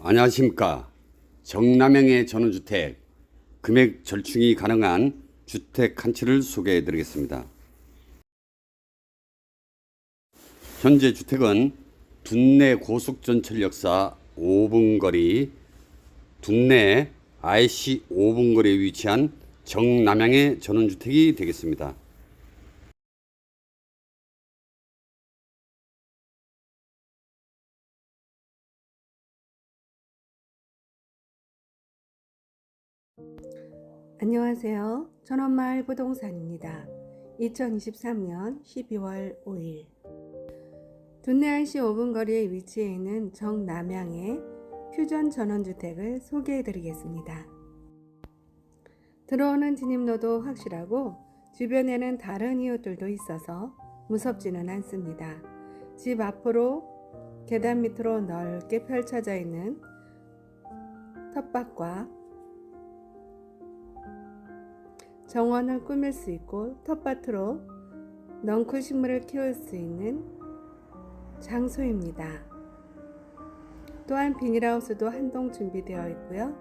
안녕하십니까. 정남향의 전원주택 금액 절충이 가능한 주택 한 채를 소개해 드리겠습니다. 현재 주택은 둔내 고속전철역사 5분 거리, 둔내 IC 5분 거리에 위치한 정남향의 전원주택이 되겠습니다. 안녕하세요. 전원마을 부동산입니다. 2023년 12월 5일 둔내안시 5분 거리에 위치해 있는 정남향의 퓨전 전원주택을 소개해 드리겠습니다. 들어오는 진입로도 확실하고 주변에는 다른 이웃들도 있어서 무섭지는 않습니다. 집 앞으로 계단 밑으로 넓게 펼쳐져 있는 텃밭과 정원을 꾸밀 수 있고 텃밭으로 넝쿨 식물을 키울 수 있는 장소입니다. 또한 비닐하우스도 한 동 준비되어 있고요.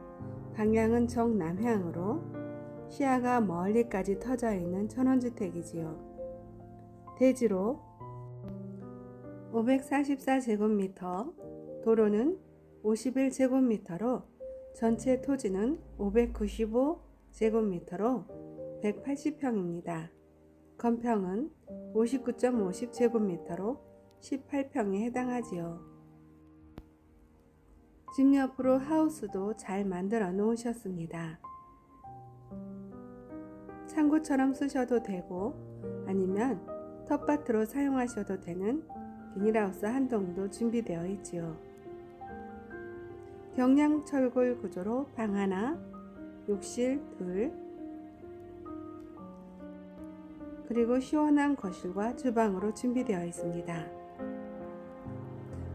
방향은 정남향으로 시야가 멀리까지 터져 있는 천원주택이지요. 대지로 544제곱미터, 도로는 51제곱미터로 전체 토지는 595제곱미터로 180평입니다. 건평은 59.50제곱미터로 18평에 해당하지요. 집 옆으로 하우스도 잘 만들어 놓으셨습니다. 창고처럼 쓰셔도 되고 아니면 텃밭으로 사용하셔도 되는 비닐하우스 한 동도 준비되어 있지요. 경량 철골 구조로 방 하나, 욕실 둘, 그리고 시원한 거실과 주방으로 준비되어 있습니다.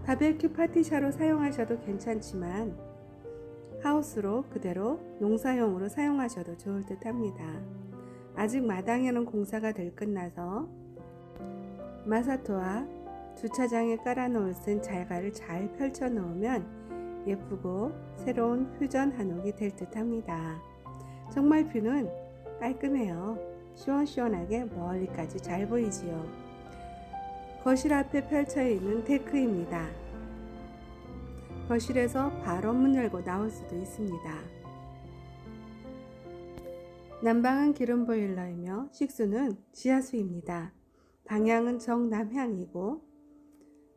바베큐 파티샤로 사용하셔도 괜찮지만 하우스로 그대로 농사용으로 사용하셔도 좋을 듯 합니다. 아직 마당에는 공사가 덜 끝나서 마사토와 주차장에 깔아놓을 쓴 잘가를 잘 펼쳐 놓으면 예쁘고 새로운 퓨전 한옥이 될 듯 합니다. 정말 뷰는 깔끔해요. 시원시원하게 멀리까지 잘 보이지요. 거실 앞에 펼쳐 있는 데크입니다. 거실에서 바로 문 열고 나올 수도 있습니다. 난방은 기름 보일러이며 식수는 지하수입니다. 방향은 정남향이고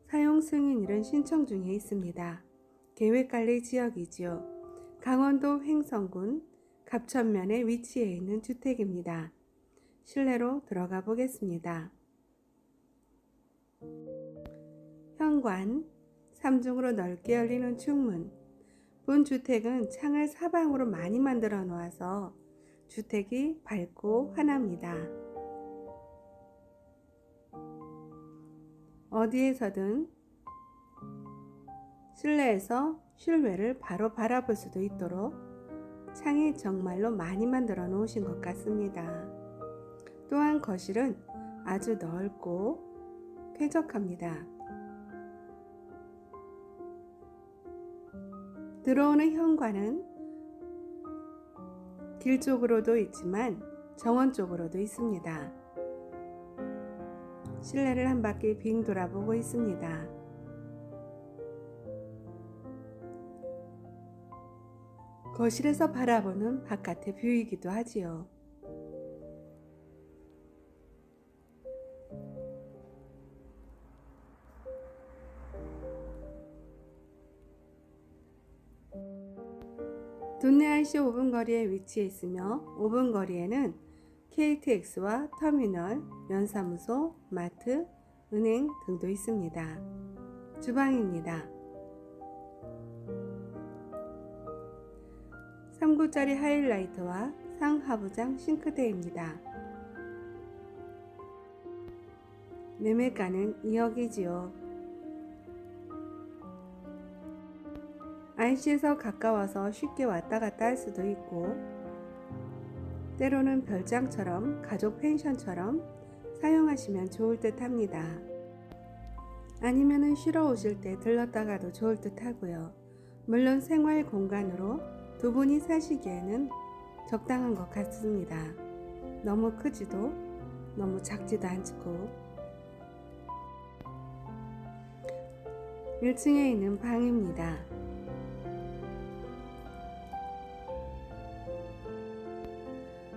사용 승인일은 신청 중에 있습니다. 계획관리 지역이지요. 강원도 횡성군 갑천면에 위치해 있는 주택입니다. 실내로 들어가 보겠습니다. 현관, 3중으로 넓게 열리는 중문. 본 주택은 창을 사방으로 많이 만들어 놓아서 주택이 밝고 환합니다. 어디에서든 실내에서 실외를 바로 바라볼 수도 있도록 창이 정말로 많이 만들어 놓으신 것 같습니다. 또한 거실은 아주 넓고 쾌적합니다. 들어오는 현관은 길 쪽으로도 있지만 정원 쪽으로도 있습니다. 실내를 한 바퀴 빙 돌아보고 있습니다. 거실에서 바라보는 바깥의 뷰이기도 하지요. 돈내안시 5분 거리에 위치해 있으며 5분 거리에는 KTX와 터미널, 면사무소, 마트, 은행 등도 있습니다. 주방입니다. 3구짜리 하이라이트와 상하부장 싱크대입니다. 매매가는 2억이지요. IC에서 가까워서 쉽게 왔다 갔다 할 수도 있고, 때로는 별장처럼 가족 펜션처럼 사용하시면 좋을 듯 합니다. 아니면은 쉬러 오실 때 들렀다가도 좋을 듯 하고요. 물론 생활 공간으로 두 분이 사시기에는 적당한 것 같습니다. 너무 크지도 너무 작지도 않고 1층에 있는 방입니다.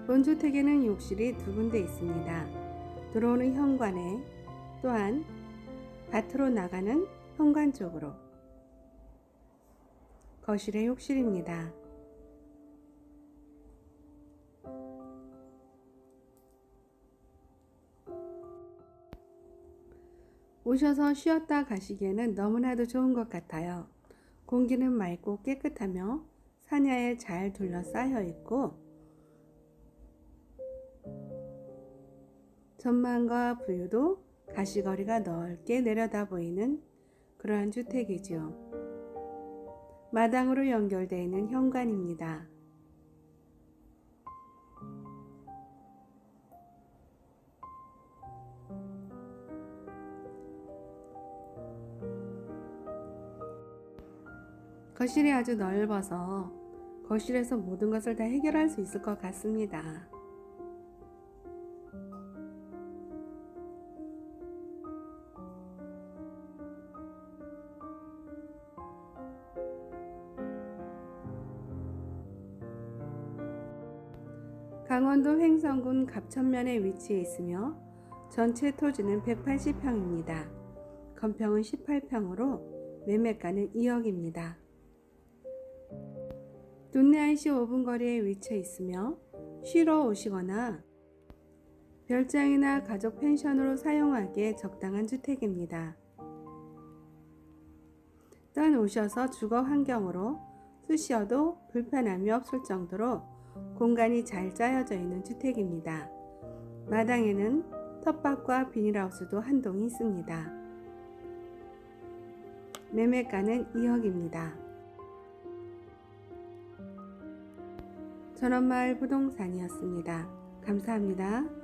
본주택에는 욕실이 두 군데 있습니다. 들어오는 현관에 또한 밭으로 나가는 현관 쪽으로 거실의 욕실입니다. 오셔서 쉬었다 가시기에는 너무나도 좋은 것 같아요. 공기는 맑고 깨끗하며 산야에 잘 둘러싸여 있고 전망과 부유도 가시거리가 넓게 내려다 보이는 그러한 주택이지요. 마당으로 연결되어 있는 현관입니다. 거실이 아주 넓어서 거실에서 모든 것을 다 해결할 수 있을 것 같습니다. 강원도 횡성군 갑천면에 위치해 있으며 전체 토지는 180평입니다. 건평은 18평으로 매매가는 2억입니다. 동네 IC 5분 거리에 위치해 있으며 쉬러 오시거나 별장이나 가족 펜션으로 사용하기에 적당한 주택입니다. 또한 오셔서 주거 환경으로 쓰시어도 불편함이 없을 정도로 공간이 잘 짜여져 있는 주택입니다. 마당에는 텃밭과 비닐하우스도 한 동이 있습니다. 매매가는 2억입니다. 전원마을 부동산이었습니다. 감사합니다.